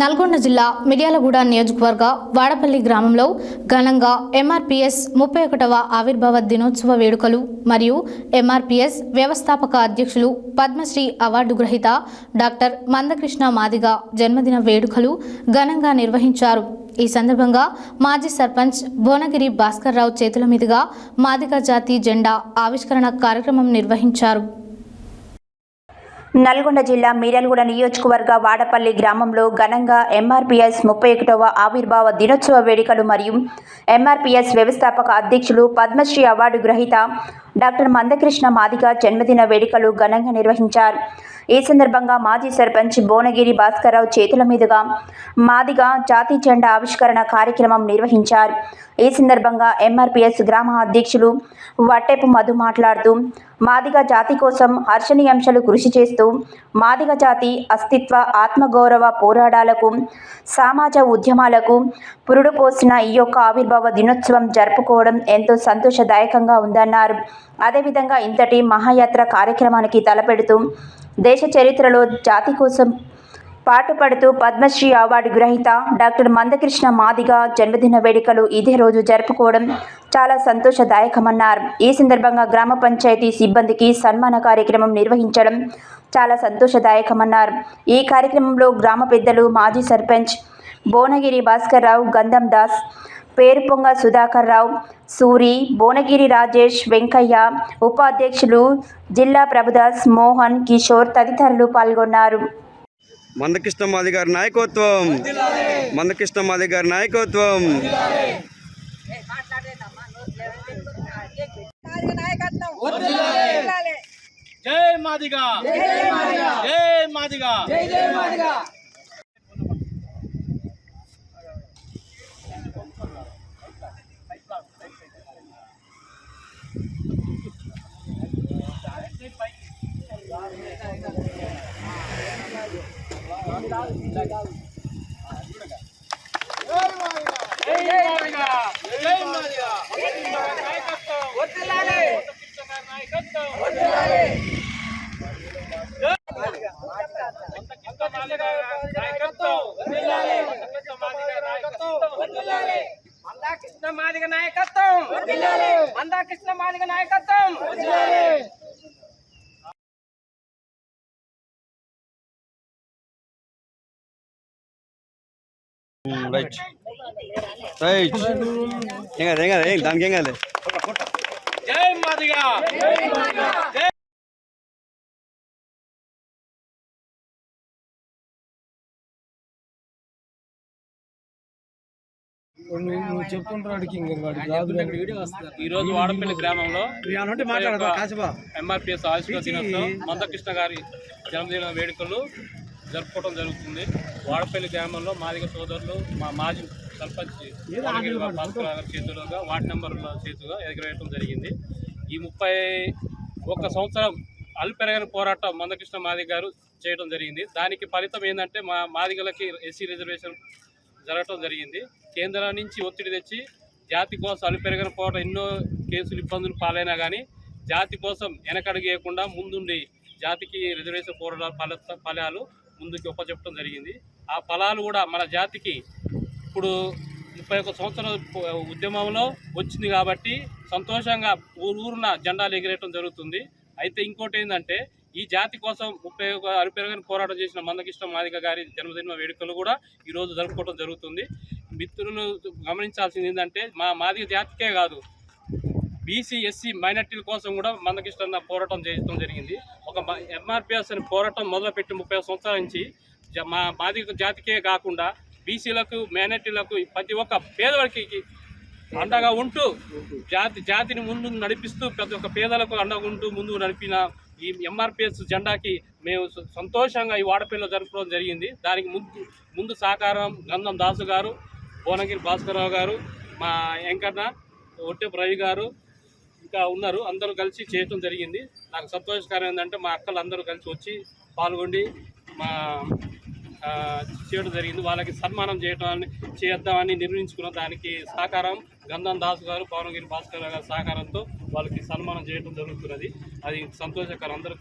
నల్గొండ జిల్లా మిర్యాలగూడ నియోజకవర్గ వాడపల్లి గ్రామంలో ఘనంగా ఎంఆర్పిఎస్ ముప్పై ఒకటవ ఆవిర్భావ దినోత్సవ వేడుకలు మరియు ఎంఆర్పిఎస్ వ్యవస్థాపక అధ్యక్షులు పద్మశ్రీ అవార్డు గ్రహీత డాక్టర్ మందకృష్ణ మాదిగ జన్మదిన వేడుకలు ఘనంగా నిర్వహించారు. ఈ సందర్భంగా మాజీ సర్పంచ్ భువనగిరి భాస్కర్రావు చేతుల మీదుగా మాదిగ జాతి జెండా ఆవిష్కరణ కార్యక్రమం నిర్వహించారు. నల్గొండ జిల్లా మీరల్గూడ నియోజకవర్గ వాడపల్లి గ్రామంలో ఘనంగా ఎంఆర్పీఎస్ ముప్పై ఒకటవ ఆవిర్భావ దినోత్సవ వేడుకలు మరియు ఎంఆర్పిఎస్ వ్యవస్థాపక అధ్యక్షులు పద్మశ్రీ అవార్డు గ్రహీత డాక్టర్ మందకృష్ణ మాదిగ జన్మదిన వేడుకలు ఘనంగా నిర్వహించారు. ఈ సందర్భంగా మాజీ సర్పంచ్ భువనగిరి భాస్కర్రావు చేతుల మీదుగా మాదిగా జాతీయ జెండా ఆవిష్కరణ కార్యక్రమం నిర్వహించారు. ఈ సందర్భంగా ఎంఆర్పిఎస్ గ్రామ అధ్యక్షులు వట్టెపు మధు మాట్లాడుతూ మాదిగ జాతి కోసం హర్షణీయాంశాలు కృషి చేస్తూ మాదిగ జాతి అస్తిత్వ ఆత్మగౌరవ పోరాటాలకు సామాజ ఉద్యమాలకు పురుడు పోసిన ఈ యొక్క ఆవిర్భావ దినోత్సవం జరుపుకోవడం ఎంతో సంతోషదాయకంగా ఉందన్నారు. అదేవిధంగా ఇంతటి మహాయాత్ర కార్యక్రమానికి తలపెడుతూ దేశ చరిత్రలో జాతి కోసం పాటుపడుతూ పద్మశ్రీ అవార్డు గ్రహీత డాక్టర్ మందకృష్ణ మాదిగ జన్మదిన వేడుకలు ఇదే రోజు జరుపుకోవడం చాలా సంతోషదాయకమన్నారు. ఈ సందర్భంగా గ్రామ పంచాయతీ సిబ్బందికి సన్మాన కార్యక్రమం నిర్వహించడం చాలా సంతోషదాయకమన్నారు. ఈ కార్యక్రమంలో గ్రామ పెద్దలు మాజీ సర్పంచ్ భువనగిరి భాస్కర్రావు గంధం దాస్ పేరుపొంగ సుధాకర్ రావు సూరి భువనగిరి రాజేష్ వెంకయ్య ఉపాధ్యక్షులు జిల్లా ప్రభుదాస్ మోహన్ కిషోర్ తదితరులు పాల్గొన్నారు. మందకృష్ణ మాది గారి నాయకత్వం. మందకృష్ణ మాది గారి నాయకత్వం. జై మాదిగా. జై మాదిగా. జై మాదిగా. మాదిగా నాయకత్వం వర్ధిల్లాలి నాయకత్వం. వర్ధిల్లాలి మందాకృష్ణ మాదిగ నాయకత్వం. రైట్ రైట్ ఏం కాదు ఏం కాదు ఏం దానికి ఏం కాదు జై మాదిగ జై నువ్వు చెప్తుంటాడికి ఈ రోజు వాడపల్లి గ్రామంలో ఎంఆర్పిఎస్ ఆవిష్కరణ దినోత్సవం మందకృష్ణ గారి జన్మదిన వేడుకలు జరుపుకోవడం జరుగుతుంది. వాడపల్లి గ్రామంలో మాదిగ సోదరులు మా మాజీ సర్పంచ్ చేతులుగా వార్డు నెంబర్ల చేతుగా ఎగరవేయడం జరిగింది. ఈ ముప్పై ఒక్క సంవత్సరం అల్పెరగని పోరాటం మందకృష్ణ మాదిగ గారు చేయడం జరిగింది. దానికి ఫలితం ఏంటంటే మా మాదిగలకి ఎస్సీ రిజర్వేషన్ జరగటం జరిగింది. కేంద్రం నుంచి ఒత్తిడి తెచ్చి జాతి కోసం అలుపెరగని పోవడం ఎన్నో కేసులు ఇబ్బందులు పాలైనా కానీ జాతి కోసం వెనకడుగేయకుండా ముందుండి జాతికి రిజర్వేషన్ పోరాటాల ఫల ఫలాలు ముందుకు ఒప్పచెప్పడం జరిగింది. ఆ ఫలాలు కూడా మన జాతికి ఇప్పుడు ముప్పై ఒక్క సంవత్సరం ఉద్యమంలో వచ్చింది కాబట్టి సంతోషంగా ఊరు ఊరున జెండాలు ఎగిరేయటం జరుగుతుంది. అయితే ఇంకోటి ఏంటంటే ఈ జాతి కోసం ముప్పై ఒక అరుపెరగని పోరాటం చేసిన మందకృష్ణ మాదిగ గారి జన్మదిన వేడుకలు కూడా ఈరోజు జరుపుకోవడం జరుగుతుంది. మిత్రులు గమనించాల్సింది ఏంటంటే మా మాదిక జాతికే కాదు బీసీ ఎస్సీ మైనార్టీల కోసం కూడా మందకృష్ణ పోరాటం చేయడం జరిగింది. ఒక ఎంఆర్పిఎస్ అని పోరాటం మొదలుపెట్టి ముప్పై సంవత్సరాల నుంచి జ- మా బాధిక జాతికే కాకుండా బీసీలకు మైనార్టీలకు ప్రతి ఒక్క పేదవాడికి అండగా ఉంటూ జాతి జాతిని ముందు నడిపిస్తూ ప్రతి ఒక్క పేదలకు అండగా ఉంటూ ముందు నడిపిన ఈ ఎంఆర్పిఎస్ జెండాకి మేము స- సంతోషంగా ఈ వాడపల్లిలో జరుపుకోవడం జరిగింది. దానికి ముందు ముందు సహకారం గంధం దాసు గారు భువనగిరి భాస్కరరావు గారు మా వెంకన్న ఒట్టెపు రవి గారు ఇంకా ఉన్నారు. అందరూ కలిసి చేయటం జరిగింది. నాకు సంతోషకరం ఏంటంటే మా అక్కలు అందరూ కలిసి వచ్చి పాల్గొండి. మా చేయడం జరిగింది. వాళ్ళకి సన్మానం చేయడం చేద్దామని నిర్ణయించుకున్న దానికి సహకారం గంధం దాస్ గారు పవనగిరి భాస్కర్ గారి సహకారంతో వాళ్ళకి సన్మానం చేయడం జరుగుతున్నది. అది సంతోషకరం. అందరూ